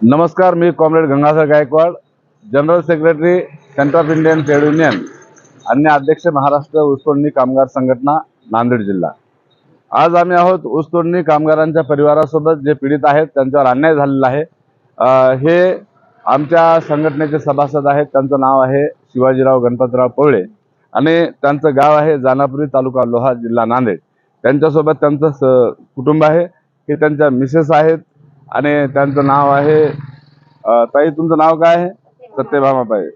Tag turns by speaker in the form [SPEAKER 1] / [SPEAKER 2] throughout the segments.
[SPEAKER 1] नमस्कार मी comrade Gangadhar Gaikwad general secretary centre of Indian trade union अन्य अध्यक्ष महाराष्ट्र ऊसतोडणी कामगार संघटना नांदेड जिल्हा. आज आम्ही आहोत ऊसतोडणी कामगारांच्या परिवारासोबत जे पीडित आहेत त्यांच्यावर अन्याय झालेला आहे. हे आमच्या संघटनेचे सभासद आहेत त्यांचं नाव आहे शिवाजीराव गणपतराव पवळे आणि त्यांचं गाव आहे जानापुरी तालुका लोहा जिल्हा नांदेड. त्यांच्यासोबत त्यांचं स कुटुंब आहे हे त्यांच्या मिसेस आहेत आणि त्यांचं नाव आहे ताई तुमचं नाव काय आहे? सत्यभामाबाई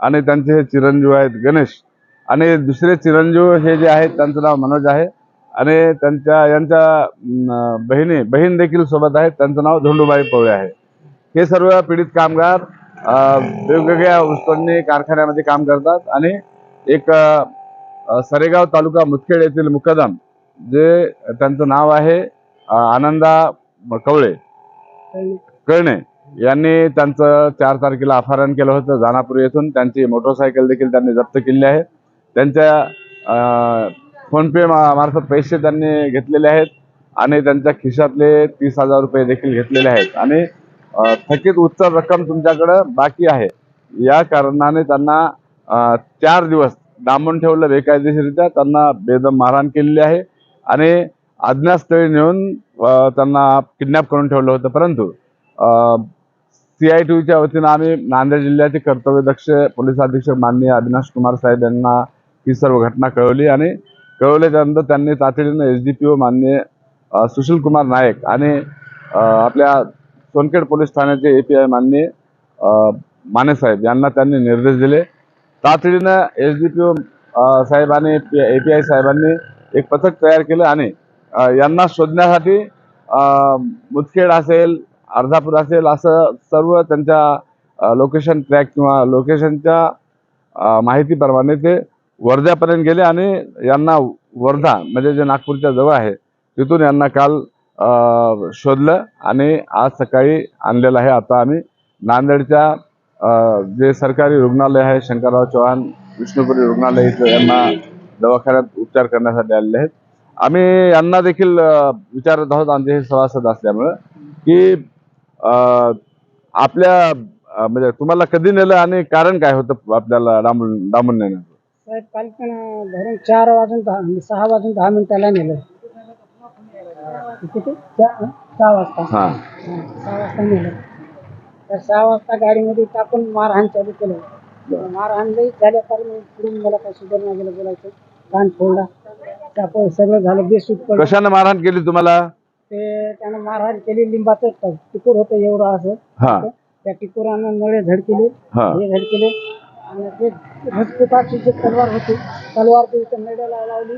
[SPEAKER 1] आणि त्यांचे हे चिरंजीव आहेत गणेश. आणि दुसरे चिरंजीव हे जे आहेत त्यांचं नाव मनोज आहे. आणि त्यांच्या यांच्या बहिणी बहीण देखील सोबत आहेत. त्यांचं नाव धोंडूबाई पवळे आहे. हे सर्व पीडित कामगार वेगवेगळ्या उत्पन्न कारखान्यामध्ये काम करतात. आणि एक सरेगाव तालुका मुदखेड येथील मुकदम जे त्यांचं नाव आहे आनंदा कवळे. कळणे. यांनी त्यांचं चार तारखेला अपहरण केलं होतं जानापूर येथून. त्यांची मोटरसायकल देखील त्यांनी जप्त केली आहे. त्यांच्या फोनपे मा- मार्फत पैसे त्यांनी घेतलेले आहेत आणि त्यांच्या खिशातले तीस हजार रुपये देखील घेतलेले आहेत. आणि थकीत उच्च रक्कम तुमच्याकडं बाकी आहे. या कारणाने त्यांना चार दिवस डांबून ठेवलं बेकायदेशीरित्या त्यांना बेदम मारहाण केलेली आहे. आणि अज्ञातस्थळी नेऊन त्यांना किडनॅप करून ठेवलं होतं. परंतु सी आय टीच्या वतीनं आम्ही नांदेड जिल्ह्याचे कर्तव्यदक्ष पोलीस अधीक्षक माननीय अविनाश कुमार साहेब यांना ही सर्व घटना कळवली आणि कळवल्याच्यानंतर त्यांनी तातडीनं एस डी पी ओ माननीय सुशील कुमार नायक आणि आपल्या सोनखेड पोलीस ठाण्याचे ए पी आय माननीय माने साहेब यांना त्यांनी निर्देश दिले. तातडीनं एस डी पी ओ साहेबांनी ए पी आय साहेबांनी एक पथक तयार केलं आणि यांना शोधण्यासाठी मुदखेड असेल अर्धापूर असेल असं सर्व त्यांच्या लोकेशन ट्रॅक किंवा लोकेशनच्या माहितीप्रमाणे ते वर्ध्यापर्यंत गेले आणि यांना वर्धा म्हणजे जे नागपूरच्या जवळ आहे तिथून यांना काल शोधलं आणि आज सकाळी आणलेलं आहे. आता आम्ही नांदेडच्या जे सरकारी रुग्णालय आहे शंकरराव चव्हाण विष्णुपुरी रुग्णालय इथं यांना दवाखान्यात उपचार करण्यासाठी आलेले आहेत. आम्ही यांना देखील विचारत आहोत आमचे हे सभासद असल्यामुळं की आपल्या म्हणजे तुम्हाला कधी नेलं आणि कारण काय होतं आपल्याला डांबून डांबून नेण्याचं?
[SPEAKER 2] साहेब काल पण धरून चार वाजून दहा म्हणजे सहा वाजून दहा मिनिटाला नेलं. किती? सहा वाजता.
[SPEAKER 1] हां.
[SPEAKER 2] सहा वाजता नेलं. तर सहा वाजता गाडीमध्ये टाकून मारहाण चालू केलं. मारहाण लई झाल्या कारण पुढून मला काय सुधारणा गेलं बोलायचं कान फोडला. सगळं झालं बेसूट पडलं.
[SPEAKER 1] कशाने मारहाण केली तुम्हाला?
[SPEAKER 2] ते त्यानं मारहाण केली लिंबाचं टिकूर होतं एवढं असं.
[SPEAKER 1] हा.
[SPEAKER 2] त्या टिकुरानं नळे झडकेले
[SPEAKER 1] हा.
[SPEAKER 2] हे झडकेले. आणि ते रजपुताची जी तलवार होती तलवार ती इथं नड्याला लावली.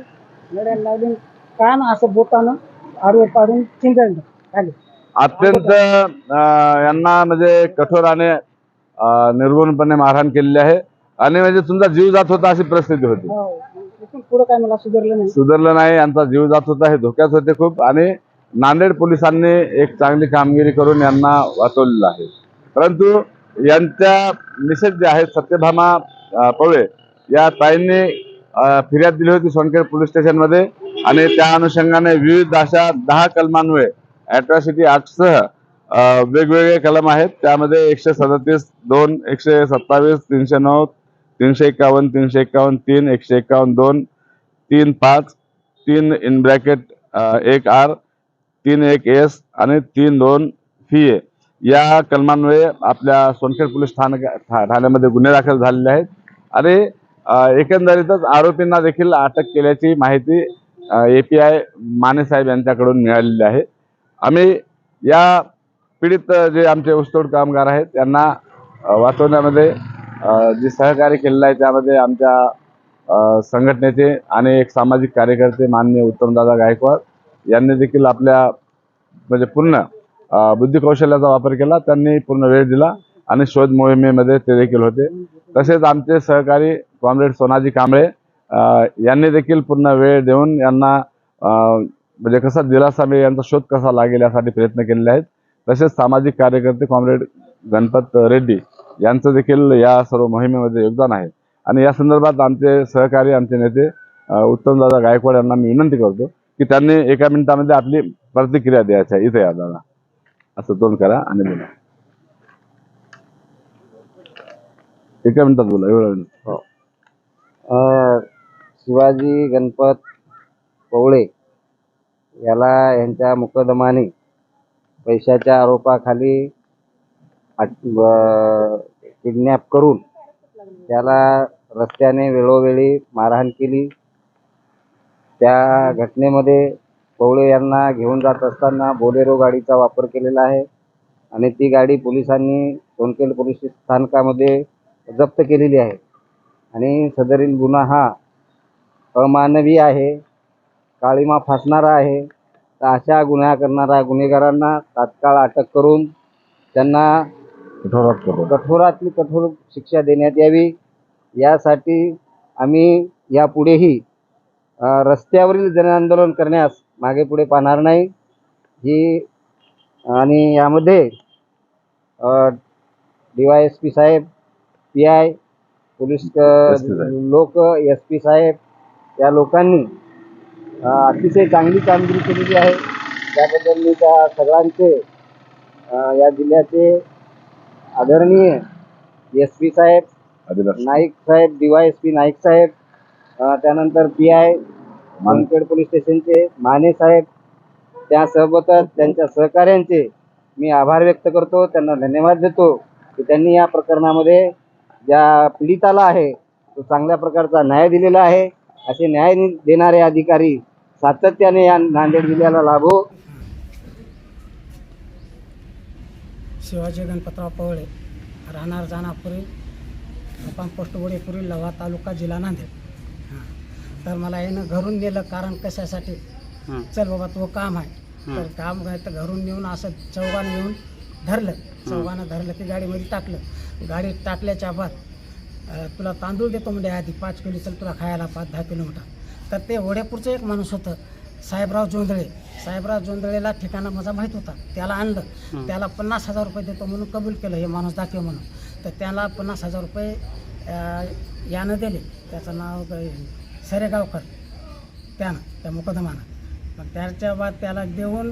[SPEAKER 2] नड्याला लावली कान असं बोटानं आडवं पाडून चिंगळलं खाली
[SPEAKER 1] अत्यंत अं, यांना म्हणजे कठोराने अं, निर्गुणपणे मारहाण केलेली आहे. आणि म्हणजे तुमचा जीव जात होता अशी परिस्थिती होती.
[SPEAKER 2] हो. पुढे काय मला सुधारलं नाही.
[SPEAKER 1] सुधारलं नाही यांचा जीव जात होता हे धोक्यात होते खूप. आणि नांदेड पोलिसांनी एक चांगली कामगिरी करून यांना वाचवलेलं आहे. परंतु यांच्या मिसेस जे आहेत सत्यभामा पवळे या ताईंनी फिर्याद दिली होती सोनखेड पोलीस स्टेशनमध्ये. आणि त्या अनुषंगाने विविध अशा दहा कलमांमुळे अॅट्रॉसिटी ॲक्टसह वेगवेगळे कलम आहेत. त्यामध्ये एकशे सदतीस दोन एकशे सत्तावीस तीनशे नऊ तीनशे एकावन्न तीनशे एकावन्न तीन एकशे एकावन्न दोन तीन पाच तीन इन ब्रॅकेट एक आर तीन एक एस आणि तीन दोन फी ए. या कलमांमुळे आपल्या सोनखेड पोलीस स्थानक ठा- ठाण्यामध्ये गुन्हे दाखल झालेले आहेत. आणि एकंदरीतच आरोपींना देखील अटक केल्याची माहिती ए पी आय मानेसाहेब यांच्याकडून मिळालेली आहे. आम्ही या पीडित जे आमचे ऊसतोड कामगार आहेत त्यांना वाचवण्यामध्ये जे सहकार्य केलेलं आहे त्यामध्ये आमच्या संघटनेचे आणि एक सामाजिक कार्यकर्ते माननीय उत्तमदादा गायकवाड यांनी देखील आपल्या म्हणजे पूर्ण बुद्धिकौशल्याचा वापर केला. त्यांनी पूर्ण वेळ दिला आणि शोध मोहिमेमध्ये ते देखील होते. तसेच आमचे सहकारी कॉम्रेड सोनाजी कांबळे यांनी देखील पूर्ण वेळ देऊन यांना म्हणजे कसा दिलासा मिळेल यांचा शोध कसा लागेल यासाठी प्रयत्न केलेले आहेत. तसेच सामाजिक कार्यकर्ते कॉम्रेड गणपत रेड्डी यांचं देखील या सर्व मोहिमेमध्ये योगदान आहे. आणि या संदर्भात आमचे सहकारी आमचे नेते उत्तमदादा गायकवाड यांना मी विनंती करतो की त्यांनी एका मिनिटामध्ये आपली प्रतिक्रिया द्यायच्या. इथे या दादा. असं दोन करा आणि बोला. एका मिनिटात बोला. एवढा
[SPEAKER 3] हो. शिवाजी गणपत पवळे याला यांच्या मुकदमाने पैशाच्या आरोपाखाली किडनॅप करून त्याला रस्त्याने वेळोवेळी मारहाण केली. त्या घटनेमध्ये पवळे यांना घेऊन जात असताना बोलेरो गाडीचा वापर केलेला आहे आणि ती गाडी पोलिसांनी सोनकेल पोलीस स्थानकामध्ये जप्त केलेली आहे. आणि सदरील गुन्हा हा अमानवी आहे काळीमा फासणारा आहे. तर अशा गुन्हा करणाऱ्या गुन्हेगारांना तात्काळ अटक करून त्यांना
[SPEAKER 1] कठोरात कठोर
[SPEAKER 3] कठोरातली कठोर शिक्षा देण्यात यावी. यासाठी आम्ही यापुढेही रस्त्यावरील जनआंदोलन करण्यास मागे पुढे पाहणार नाही. ही आणि यामध्ये डी वाय एस पी साहेब पी आय पोलीस. लोक एस पी साहेब या लोकांनी अतिशय चांगली कामगिरी केलेली आहे. त्याबद्दल मी त्या सगळ्यांचे या जिल्ह्याचे आदरणीय एस पी साहेब नाईक साहेब D Y S P Naik साहेब त्यानंतर पी आय मानखेड पोलीस स्टेशनचे माने साहेब त्यासोबतच त्यांच्या सहकाऱ्यांचे मी आभार व्यक्त करतो त्यांना धन्यवाद देतो की त्यांनी या प्रकरणामध्ये ज्या पीडिताला आहे तो चांगल्या प्रकारचा न्याय दिलेला आहे. असे न्याय देणारे अधिकारी सातत्याने या नांदेड जिल्ह्याला लाभो.
[SPEAKER 2] शिवाजी गणपतराव पवळे राहणार जानापुरी मुक्काम पोस्ट वडेपुरी लव्हा तालुका जिल्हा नांदेड. हां. तर मला यानं घरून नेलं कारण कशासाठी? चल बाबा तो काम आहे. तर काम आहे तर घरून नेऊन असं चौघानं येऊन धरलं. चौघानं धरलं की गाडीमध्ये टाकलं. गाडीत टाकल्याच्या बाद तुला तांदूळ देतो म्हणजे आधी पाच किलो चल तुला खायला पाच दहा किलोमीटर. तर ते वडेपूरचं एक माणूस होतं. साहेबराव जोंधळे. साहेबराव जोंधळेला ठिकाणा माझा माहीत होता. त्याला आणलं. त्याला पन्नास हजार रुपये देतो म्हणून कबूल केलं हे माणूस दाखव म्हणून. तर त्याला पन्नास हजार रुपये यानं दिले. त्याचं नाव सरेगावकर. त्यानं त्या मुकदमानं. मग त्याच्या बाद त्याला देऊन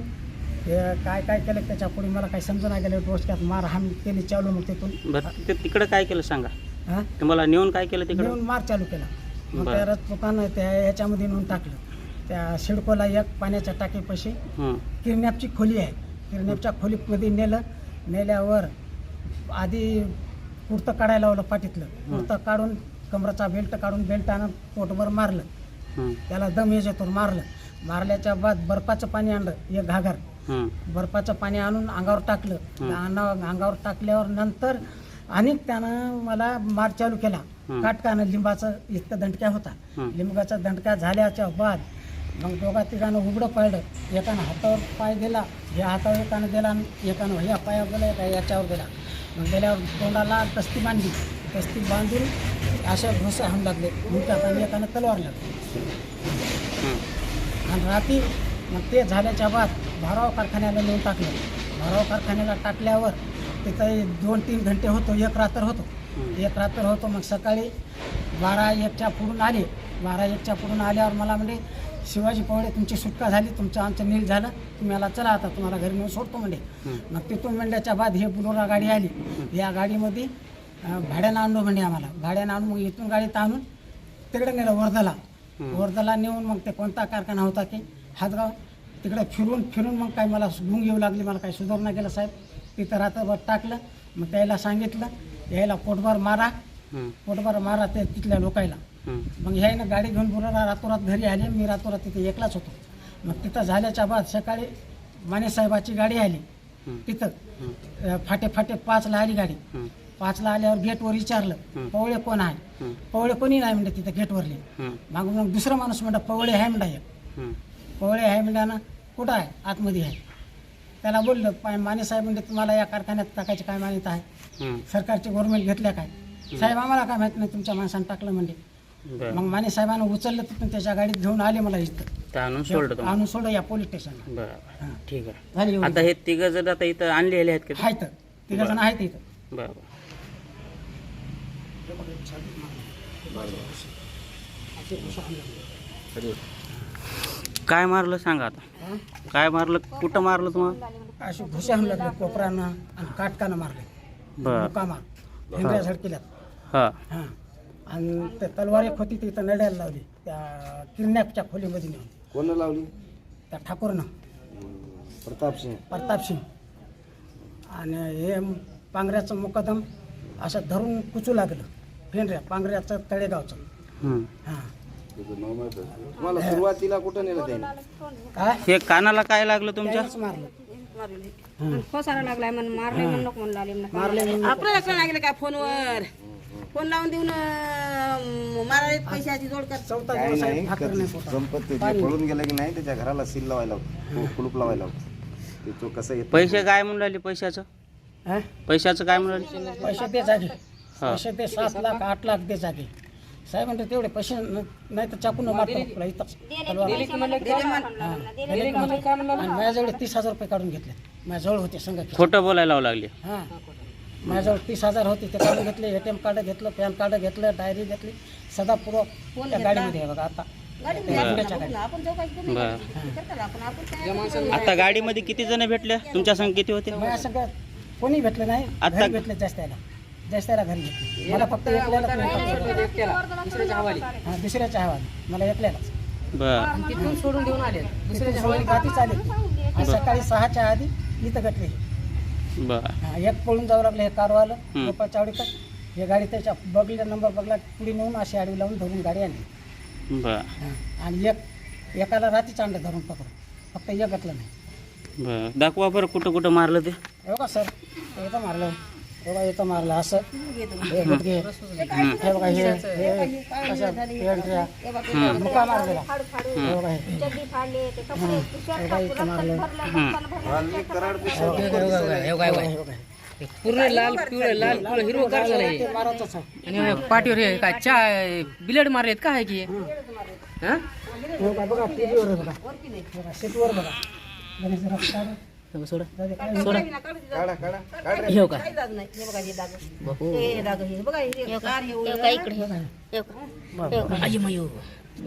[SPEAKER 2] ते काय काय केलं त्याच्या पुढे मला काही समजून नाही गेलं. डोसक्यात मारहाण केली चालू मग तिथून.
[SPEAKER 4] तिथे तिकडं काय केलं सांगा?
[SPEAKER 2] हां?
[SPEAKER 4] तुम्हाला नेऊन काय केलं तिकडं?
[SPEAKER 2] नेऊन मार चालू केला. मग. त्या रजपुतानं त्या ह्याच्यामध्ये नेऊन टाकलं. त्या शिडकोला एक पाण्याच्या टाकीपाशी
[SPEAKER 4] हं,
[SPEAKER 2] किडनॅपची खोली आहे. किडनॅपच्या खोलीमध्ये नेलं. नेल्यावर आधी कुर्तं काढायला लावलं पाठीतलं. कुर्तं काढून कमराचा बेल्ट काढून बेल्ट आणून पोटभर मारलं.
[SPEAKER 4] हं,
[SPEAKER 2] त्याला दम येतो मारलं. मारल्याच्या बाद बर्फाचं पाणी आणलं एक घागर.
[SPEAKER 4] हं,
[SPEAKER 2] बर्फाचं पाणी आणून अंगावर टाकलं. अंगा अंगावर टाकल्यावर नंतर आणि त्यानं मला मार चालू केला. काटकानं लिंबाचं इतकं दंडक्या होता.
[SPEAKER 4] हं.
[SPEAKER 2] लिंबाचा दंडक्या झाल्याच्या बाद मग दोघा तिघानं उघडं पडलं. एकानं हातावर पाय दिला या हातावर एकानं दिला आणि एकानं ह्या पायावर दिला एका याच्यावर दिला. मग गेल्यावर तोंडाला तस्ती बांधली. तस्ती बांधून अशा घुसा हाणू लागले. मुक्यात आणि एकानं तलवार लागली. आणि रात्री मग ते झाल्याच्या बाद भाराव कारखान्याला नेऊन टाकलं. भाराव कारखान्याला टाकल्यावर तिथं दोन तीन घंटे होतो एक रात्र होतो. एक रात्र होतो मग सकाळी बारा एकच्या पुढून आले. बारा एकच्या पुढून आल्यावर मला म्हणजे शिवाजी पवळे तुमची सुटका झाली तुमचं आमचं नील झालं तुम्ही याला चला आता तुम्हाला घरी नेऊन सोडतो म्हणजे मग तिथून म्हणल्याच्या बाद हे बुलोरा गाडी आली. या गाडीमध्ये भाड्यानं आणलो म्हणजे आम्हाला. भाड्यानं आणून मग इथून गाडीत आणून तिकडे नेलं वर्धाला वर्धाला नेऊन मग ते कोणता कारखाना होता की हातगाव तिकडे फिरून फिरून मग काय मला गुंग येऊ लागली मला काही सुधारणा केलं साहेब? तिथं रात्रभर टाकलं मग त्याला सांगितलं यायला पोटभर मारा. पोटभर मारा ते तिथल्या लोकायला. मग ह्यानं गाडी घेऊन बुलाला रातोरात घरी आले मी रातोरात तिथे एकलाच होतो. मग तिथं झाल्याच्या बाद सकाळी माने साहेबाची गाडी आली. तिथं. फाटे फाटे पाचला आली गाडी. पाचला आल्यावर गेटवर विचारलं. पवळे कोण आहे? पवळे कोणी नाही म्हणते तिथं गेटवरली. मग मग दुसरा माणूस म्हणता पवळे आहे एक
[SPEAKER 4] हं,
[SPEAKER 2] पवळे आहे म्हणताना कुठं आहे? आतमध्ये आहे. त्याला बोललं पाय माने साहेब म्हणजे तुम्हाला या कारखान्यात टाकायची काय मान्यता आहे? सरकारचे गव्हर्नमेंट घेतल्या काय? साहेब आम्हाला काय माहीत नाही तुमच्या माणसानं टाकलं म्हणजे
[SPEAKER 4] बरं.
[SPEAKER 2] मग माने साहेबांना उचललं तिथून त्याच्या गाडीत घेऊन आले मला इथं.
[SPEAKER 4] तर आणून सोडलं तुम्हाला?
[SPEAKER 2] आणून सोडलं या पोलीस स्टेशनला.
[SPEAKER 4] बरं
[SPEAKER 2] हां.
[SPEAKER 4] ठीक आहे.
[SPEAKER 2] झाली एवढी.
[SPEAKER 4] आता हे तिघं जर आता इथं आणलेले आहेत का?
[SPEAKER 2] आहेत. तिघ जण आहेत इथं.
[SPEAKER 4] बरं काय मारलं सांगा आता? काय मारलं? कुठं मारलं तुम्हाला?
[SPEAKER 2] अशी घुसा लागले कोपरानं आणि काटकानं मारले.
[SPEAKER 4] बरं.
[SPEAKER 2] मुका मार भेंगऱ्या झडकेल्यात
[SPEAKER 4] हा.
[SPEAKER 2] हां. आणि ते तलवार एक होती ती इथं नड्याला लावली. त्या किडनॅपच्या खोलीमध्ये नेऊन.
[SPEAKER 3] कोण लावली?
[SPEAKER 2] त्या ठाकूरनं.
[SPEAKER 3] प्रताप सिंग
[SPEAKER 2] प्रताप सिंग आणि हे पांगऱ्याचं मुकदम असं धरून कुचू लागलं. फेंड्या पांगऱ्याचं तळेगावचं. हां.
[SPEAKER 3] तुम्हाला सुरुवातीला कुठं नेलं त्याने?
[SPEAKER 2] काय?
[SPEAKER 4] हे कानाला काय लागलं तुमच्या?
[SPEAKER 2] त्यानेच मारलं.
[SPEAKER 5] फसायला लागलाय म्हणून मारले म्हणून नको म्हणून लागले
[SPEAKER 2] मारले
[SPEAKER 5] आपल्याला लागलं काय फोनवर? फोन लावून देऊन मारायला पैशाची जोड कर.
[SPEAKER 2] चौथा
[SPEAKER 3] काय
[SPEAKER 2] दिवस आहे
[SPEAKER 3] नाही
[SPEAKER 2] भाकर नाही पोटात.
[SPEAKER 3] संपत्ती जे पळून गेलं की नाही त्याच्या घराला सील लावायला लावतो. कुलूप लावायला लावतो. ते तो कसं येत?
[SPEAKER 4] पैसे काय म्हणून राहिले पैशाचं?
[SPEAKER 2] हां?
[SPEAKER 4] पैशाचं काय म्हणून राहिले?
[SPEAKER 2] पैसे दे जागे.
[SPEAKER 4] हा.
[SPEAKER 2] पैसे दे सात लाख आठ लाख दे जागे. साहेब म्हणते तेवढे पैसे न- नाही तर चाकून मारतो. तुला इथंच तलवार. हां. दिले की म्हणले. आणि माझ्याजवळ तीस हजार रुपये काढून घेतले. माझ्याजवळ होते संघ
[SPEAKER 4] खोटं बोलायला लावू लागले.
[SPEAKER 2] हां. माझ्याजवळ तीस हजार होते ते काढून घेतले ए टी एम कार्ड घेतलं पॅन कार्ड घेतलं डायरी घेतली सदा पूर्व त्या गाडीमध्ये आहे बघा आता.
[SPEAKER 4] आता गाडीमध्ये किती जण भेटले? तुमच्या संग किती होते?
[SPEAKER 2] माझ्या सगळ्यात कोणी भेटलं नाही
[SPEAKER 4] आता-
[SPEAKER 2] घरी भेटले जास्त यायला जास्त यायला घरी भेटले. मला फक्त. हां दुसऱ्याच्या हवाली. मला एकल्यालाच.
[SPEAKER 4] बर.
[SPEAKER 2] तिथून सोडून देऊन आले. दुसऱ्याच्या हवाली. गाठीच आले. आणि सकाळी सहाच्या आधी इथं भेटले.
[SPEAKER 4] बर.
[SPEAKER 2] हा, एक पळून जावं लागलं हे कारवालं
[SPEAKER 4] हं.
[SPEAKER 2] गोपाळ चावडीकर हे गाडी त्याच्या बघल्या नंबर बघला पुढे नेऊन अशी आडवी लावून धरून गाडी आणली.
[SPEAKER 4] बर.
[SPEAKER 2] हा. आणि एक एकाला रात्रीच आणलं धरून पकडून फक्त एक घातलं नाही.
[SPEAKER 4] बर. दाखवा बरं कुठं कुठं मारलं ते.
[SPEAKER 2] हे बघा सर इथं मारलं. बघा इथं मारलं असं. हे हे बघा हे हे असं. मुका मारलेला? हे बघा हे. हे बघा इथं मारलं हे बघा हे बघा
[SPEAKER 6] पूर्ण लाल पिवळं लाल पिवळं हिरवं गार
[SPEAKER 2] मारायचंच आहे.
[SPEAKER 6] आणि पाठीवर हे काय चा बिलेड मारलेत का आहे की? हा.
[SPEAKER 2] हे? बघा बघा टीव्हीवर बघा. हे बघा गणेश
[SPEAKER 6] सोडा.
[SPEAKER 2] काय
[SPEAKER 3] काढा काढा. काढ रे.
[SPEAKER 6] हे का?
[SPEAKER 5] काही दाग नाही हे बघा हे दाग. हे दाग हे. बघा हे कार हे उडलं.
[SPEAKER 2] बघा. हे.
[SPEAKER 6] आई मयो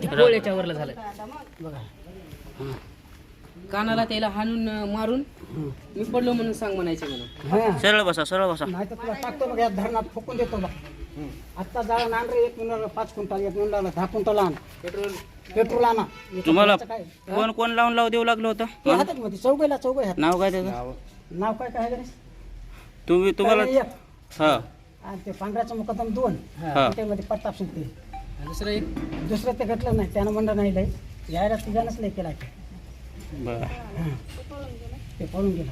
[SPEAKER 6] ते पोळ्याच्या वरला झालं.
[SPEAKER 2] बघा.
[SPEAKER 6] कानाला त्याला हाणून अं, मारून मी पडलो म्हणून सांग म्हणायचे म्हणून.
[SPEAKER 2] हा.
[SPEAKER 4] सरळ बसा सरळ बसा.
[SPEAKER 2] नाही तर तुला टाकतो बघ या धरणात फुकून देतो बघ. आत्ता जाळून आण रे एक मिनिटाला पाच क्विंटल एक मिनिटाला दहा क्विंटल आण.
[SPEAKER 6] पेट्रोल.
[SPEAKER 2] पेट्रोल आणा.
[SPEAKER 4] तुम्हाला
[SPEAKER 2] काय?
[SPEAKER 4] कोण कोण लावून लावू देऊ लागलं होतं?
[SPEAKER 2] हातात मध्ये चौघेला चौघे हात
[SPEAKER 4] नाव काय त्याचं?
[SPEAKER 2] नाव. काय काय गणेश?
[SPEAKER 4] तुम्ही तुम्हाला
[SPEAKER 2] काय एक.
[SPEAKER 4] हा.
[SPEAKER 2] आणि ते पांढऱ्याचं मुकदम दोन.
[SPEAKER 4] हा.
[SPEAKER 2] त्यामध्ये प्रताप सिंग ते
[SPEAKER 6] आणि दुसरं एक?
[SPEAKER 2] दुसरं ते घटलं नाही त्यानं म्हणलं नाही लय. यायला तिघानच लय केला
[SPEAKER 4] बर.
[SPEAKER 2] ते पळून गेला.